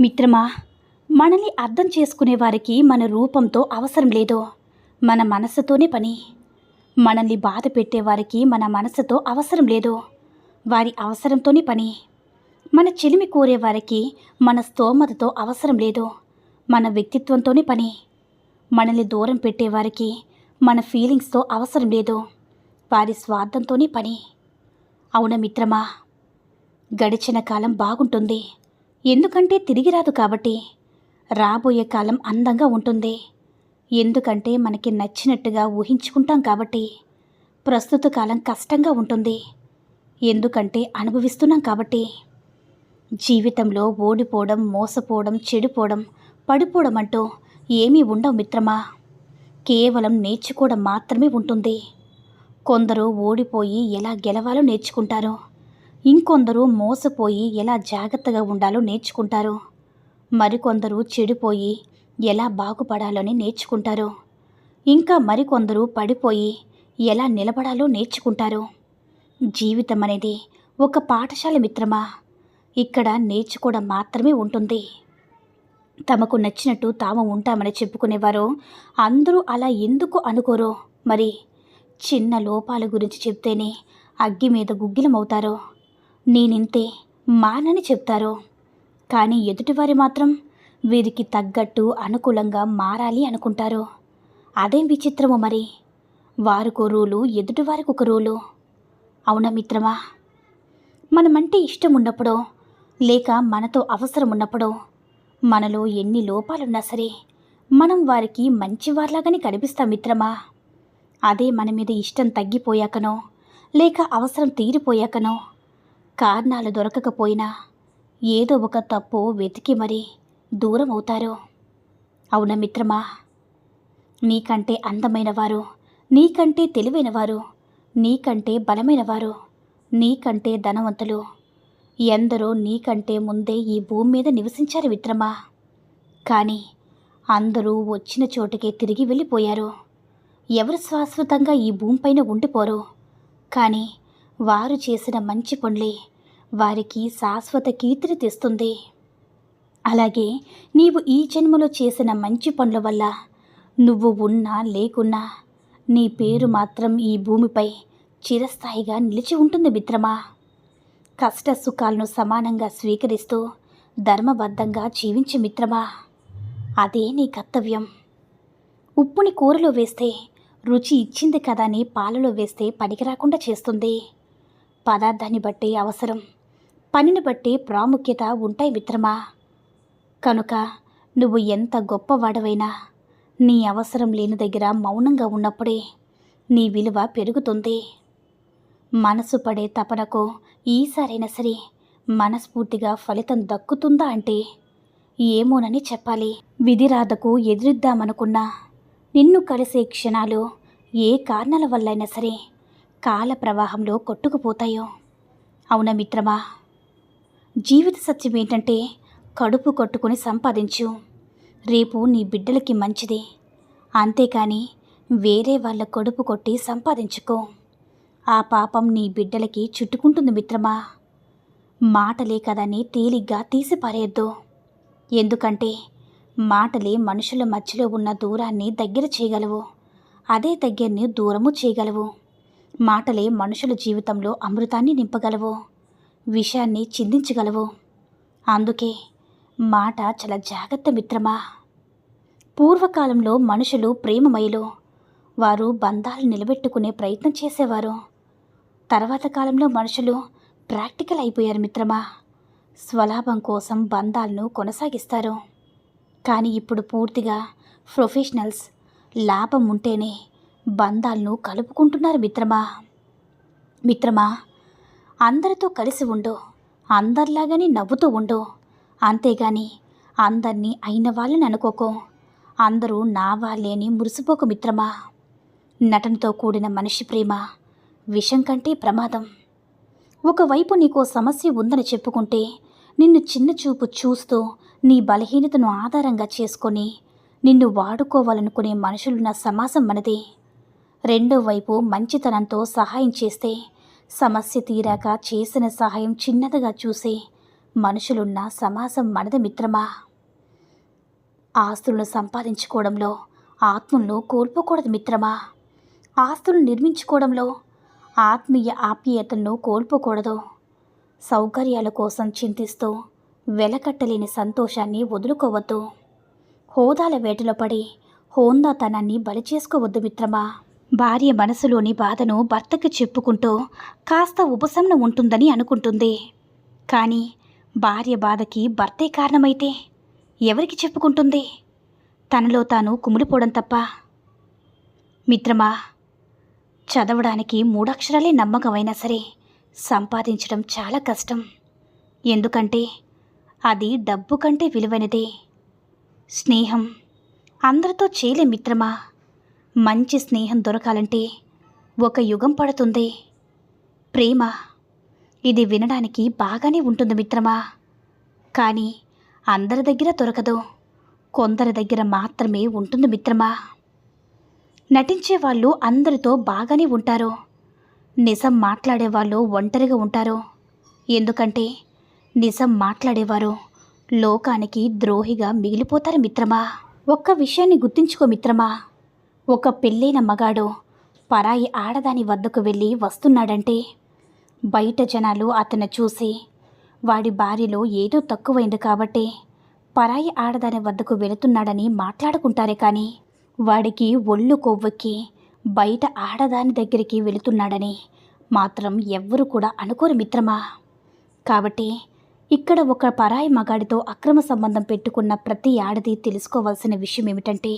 మిత్రమా మనల్ని అర్థం చేసుకునే వారికి మన రూపంతో అవసరం లేదు. మన మనసుతోనే పని. మనల్ని బాధ పెట్టేవారికి మన మనసుతో అవసరం లేదు. వారి అవసరంతోనే పని. మన చెలిమి కోరేవారికి మన స్తోమతతో అవసరం లేదు. మన వ్యక్తిత్వంతోనే పని. మనల్ని దూరం పెట్టేవారికి మన ఫీలింగ్స్తో అవసరం లేదు. వారి స్వార్థంతోనే పని. అవున మిత్రమా? గడిచిన కాలం బాగుంటుంది. ఎందుకంటే తిరిగి రాదు కాబట్టి. రాబోయే కాలం అందంగా ఉంటుంది. ఎందుకంటే మనకి నచ్చినట్టుగా ఊహించుకుంటాం కాబట్టి. ప్రస్తుత కాలం కష్టంగా ఉంటుంది. ఎందుకంటే అనుభవిస్తున్నాం కాబట్టి. జీవితంలో ఓడిపోవడం మోసపోవడం చెడిపోవడం పడిపోవడం అంటూ ఏమీ ఉండవు మిత్రమా. కేవలం నేర్చుకోవడం మాత్రమే ఉంటుంది. కొందరు ఓడిపోయి ఎలా గెలవాలో నేర్చుకుంటారు. ఇంకొందరు మోసపోయి ఎలా జాగ్రత్తగా ఉండాలో నేర్చుకుంటారు. మరికొందరు చెడిపోయి ఎలా బాగుపడాలని నేర్చుకుంటారు. ఇంకా మరికొందరు పడిపోయి ఎలా నిలబడాలో నేర్చుకుంటారు. జీవితం అనేది ఒక పాఠశాల మిత్రమా? ఇక్కడ నేర్చుకోవడం మాత్రమే ఉంటుంది. తమకు నచ్చినట్టు తాము ఉంటామని చెప్పుకునేవారు. అందరూ అలా ఎందుకు అనుకోరో? మరి చిన్న లోపాల గురించి చెప్తేనే అగ్గి మీద గుగ్గిలమవుతారో. నేనింతే మానని చెప్తారు? కానీ ఎదుటివారి మాత్రం వీరికి తగ్గట్టు అనుకూలంగా మారాలి అనుకుంటారు? అదేం విచిత్రమో మరి? వారికో రూలు ఎదుటివారికి ఒక రూలు. అవునా మిత్రమా? మనమంటే ఇష్టం ఉన్నప్పుడో లేక మనతో అవసరం ఉన్నప్పుడో మనలో ఎన్ని లోపాలున్నా సరే మనం వారికి మంచివారిలాగానే కనిపిస్తాం మిత్రమా? అదే మన మీద ఇష్టం తగ్గిపోయాకనో లేక అవసరం తీరిపోయాకనో కారణాలు దొరకకపోయినా ఏదో ఒక తప్పు వెతికి మరీ దూరం అవుతారు. అవునా మిత్రమా? నీకంటే అందమైన వారు నీకంటే తెలివైన వారు నీకంటే బలమైన వారు నీకంటే ధనవంతులు. ఎందరో నీకంటే ముందే ఈ భూమి మీద నివసించారు మిత్రమా. కానీ అందరూ వచ్చిన చోటుకే తిరిగి వెళ్ళిపోయారు. ఎవరు శాశ్వతంగా ఈ భూమిపైన ఉండిపోరు. కానీ వారు చేసిన మంచి పనులే వారికి శాశ్వత కీర్తిని తెస్తుంది. అలాగే నీవు ఈ జన్మలో చేసిన మంచి పనుల వల్ల నువ్వు ఉన్నా లేకున్నా నీ పేరు మాత్రం ఈ భూమిపై చిరస్థాయిగా నిలిచి ఉంటుంది మిత్రమా. కష్ట సుఖాలను సమానంగా స్వీకరిస్తూ ధర్మబద్ధంగా జీవించి మిత్రమా. అదే నీ కర్తవ్యం. ఉప్పుని కూరలో వేస్తే రుచి ఇచ్చింది కదా అని పాలలో వేస్తే పనికిరాకుండా చేస్తుంది. పదార్థాన్ని బట్టి అవసరం. పనిని బట్టి ప్రాముఖ్యత ఉంటాయి మిత్రమా? కనుక నువ్వు ఎంత గొప్పవాడవైనా నీ అవసరం లేని దగ్గర మౌనంగా ఉన్నప్పుడే నీ విలువ పెరుగుతుంది. మనసు పడే తపనకు ఈసారైనా సరే మనస్ఫూర్తిగా ఫలితం దక్కుతుందా అంటే ఏమోనని చెప్పాలి. విధిరాధకు ఎదురిద్దామనుకున్నా నిన్ను కలిసే క్షణాలు ఏ కారణాల వల్లైనా సరే కాల ప్రవాహంలో కొట్టుకుపోతాయో? అవునా మిత్రమా? జీవిత సత్యం ఏంటంటే కడుపు కొట్టుకుని సంపాదించు. రేపు నీ బిడ్డలకి మంచిది. అంతేకాని వేరే వాళ్ళ కడుపు కొట్టి సంపాదించుకో. ఆ పాపం నీ బిడ్డలకి చుట్టుకుంటుంది మిత్రమా? మాటలే కదని తేలిగ్గా తీసిపారేయద్దు. ఎందుకంటే మాటలే మనుషుల మధ్యలో ఉన్న దూరాన్ని దగ్గర చేయగలవు. అదే దగ్గరని దూరము చేయగలవు. మాటలే మనుషుల జీవితంలో అమృతాన్ని నింపగలవు విషయాన్ని చిందించగలవు. అందుకే మాట చాలా జాగ్రత్త మిత్రమా. పూర్వకాలంలో మనుషులు ప్రేమమయులు వారు బంధాలు నిలబెట్టుకునే ప్రయత్నం చేసేవారు. తర్వాత కాలంలో మనుషులు ప్రాక్టికల్ అయిపోయారు మిత్రమా. స్వలాభం కోసం బంధాలను కొనసాగిస్తారు. కానీ ఇప్పుడు పూర్తిగా ప్రొఫెషనల్స్ లాభం ఉంటేనే బంధాలను కలుపుకుంటున్నారు మిత్రమా? మిత్రమా అందరితో కలిసి ఉండు. అందరిలాగానే నవ్వుతూ ఉండు. అంతేగాని అందరినీ అయిన వాళ్ళని అనుకోకో. అందరూ నా వాళ్ళే అని మురిసిపోకు మిత్రమా. నటనతో కూడిన మనిషి ప్రేమ విషం కంటే ప్రమాదం. ఒకవైపు నీకో సమస్య ఉందని చెప్పుకుంటే నిన్ను చిన్న చూపు చూస్తూ నీ బలహీనతను ఆధారంగా చేసుకొని నిన్ను వాడుకోవాలనుకునే మనుషులున్న సమాజం మనది. రెండో వైపు మంచితనంతో సహాయం చేస్తే సమస్య తీరాక చేసిన సహాయం చిన్నదిగా చూసే మనుషులున్న సమాజం మనది మిత్రమా? ఆస్తులను సంపాదించుకోవడంలో ఆత్మలను కోల్పోకూడదు మిత్రమా? ఆస్తులను నిర్మించుకోవడంలో ఆత్మీయ ఆప్యాయతలను కోల్పోకూడదు. సౌకర్యాల కోసం చింతిస్తూ వెలకట్టలేని సంతోషాన్ని వదులుకోవద్దు. హోదాల వేటలో పడి హోందాతనాన్ని బలి చేసుకోవద్దు మిత్రమా? భార్య మనసులోని బాధను భర్తకి చెప్పుకుంటూ కాస్త ఉపశమనం ఉంటుందని అనుకుంటుంది. కానీ భార్య బాధకి భర్తే కారణమైతే ఎవరికి చెప్పుకుంటుంది? తనలో తాను కుమిలిపోవడం తప్ప. మిత్రమా చదవడానికి మూడక్షరాలే నమ్మకమైనా సరే సంపాదించడం చాలా కష్టం. ఎందుకంటే అది డబ్బు కంటే విలువైనదే. స్నేహం అందరితో చేయలే మిత్రమా. మంచి స్నేహం దొరకాలంటే ఒక యుగం పడుతుంది. ప్రేమ ఇది వినడానికి బాగానే ఉంటుంది మిత్రమా? కానీ అందరి దగ్గర దొరకదు. కొందరి దగ్గర మాత్రమే ఉంటుంది మిత్రమా? నటించే వాళ్ళు అందరితో బాగానే ఉంటారు. నిజం మాట్లాడేవాళ్ళు ఒంటరిగా ఉంటారు. ఎందుకంటే నిజం మాట్లాడేవారు లోకానికి ద్రోహిగా మిగిలిపోతారు మిత్రమా? ఒక్క విషయాన్ని గుర్తుంచుకో మిత్రమా? ఒక పెళ్ళైన మగాడు పరాయి ఆడదాని వద్దకు వెళ్ళి వస్తున్నాడంటే బయట జనాలు అతను చూసి వాడి భార్యలో ఏదో తక్కువైంది కాబట్టి పరాయి ఆడదాని వద్దకు వెళుతున్నాడని మాట్లాడుకుంటారే కానీ వాడికి ఒళ్ళు కొవ్వెక్కి బయట ఆడదాని దగ్గరికి వెళుతున్నాడని మాత్రం ఎవ్వరు కూడా అనుకోరు మిత్రమా? కాబట్టి ఇక్కడ ఒక పరాయి మగాడితో అక్రమ సంబంధం పెట్టుకున్న ప్రతి ఆడది తెలుసుకోవాల్సిన విషయం ఏమిటంటే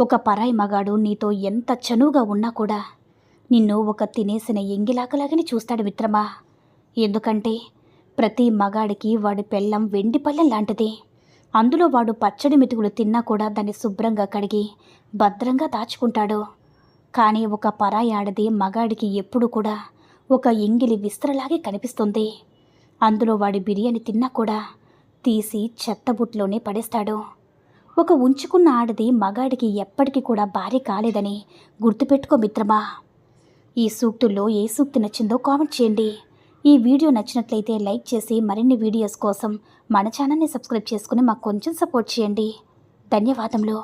ఒక పరాయి మగాడు నీతో ఎంత చనువుగా ఉన్నా కూడా నిన్ను ఒక తినేసిన ఎంగిలాకలాగని చూస్తాడు మిత్రమా. ఎందుకంటే ప్రతి మగాడికి వాడి పెళ్ళం వెండి పళ్ళెం లాంటిది. అందులో వాడు పచ్చడి మెతుకులు తిన్నా కూడా దాన్ని శుభ్రంగా కడిగి భద్రంగా దాచుకుంటాడు. కానీ ఒక పరాయి ఆడది మగాడికి ఎప్పుడు కూడా ఒక ఎంగిలి విస్తరలాగే కనిపిస్తుంది. అందులో వాడి బిర్యానీ తిన్నా కూడా తీసి చెత్తబుట్లోనే పడేస్తాడు. ఒక ఉంచుకున్న ఆడది మగాడికి ఎప్పటికీ కూడా భార్య కాలేదని గుర్తుపెట్టుకో మిత్రమా. ఈ సూక్తుల్లో ఏ సూక్తి నచ్చిందో కామెంట్ చేయండి. ఈ వీడియో నచ్చినట్లయితే లైక్ చేసి మరిన్ని వీడియోస్ కోసం మన ఛానల్ని సబ్స్క్రైబ్ చేసుకుని మాకు కొంచెం సపోర్ట్ చేయండి. ధన్యవాదములు.